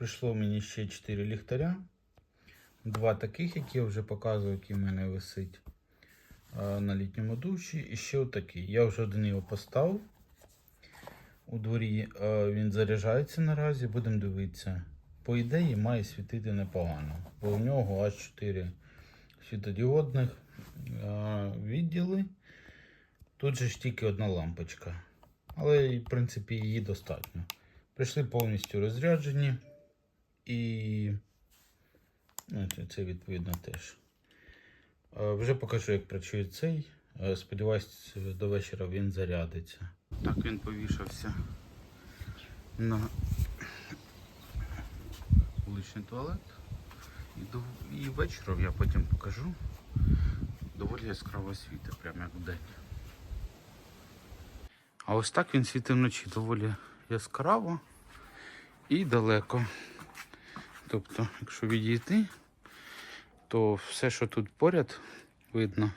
Прийшло мені ще 4 ліхтаря. Два таких, які я вже показував, які в мене висить е, на літньому душі. І ще отакий. Я вже один його поставив. У дворі е, він заряджається наразі, будемо дивитися. По ідеї має світити непогано, бо у нього аж 4 світодіодних е, відділи. Тут же ж тільки одна лампочка. Але, в принципі, її достатньо. Прийшли повністю розряджені. І це- це відповідно теж. Е, Вже покажу, як працює цей. Е, Сподіваюсь, до вечора він зарядиться. Так він повішався на вуличний туалет. І, до... і вечором я потім покажу. Доволі яскраво світить, прямо як вдень. А ось так він світить вночі доволі яскраво і далеко. Тобто, якщо відійти, то все, що тут поряд, видно.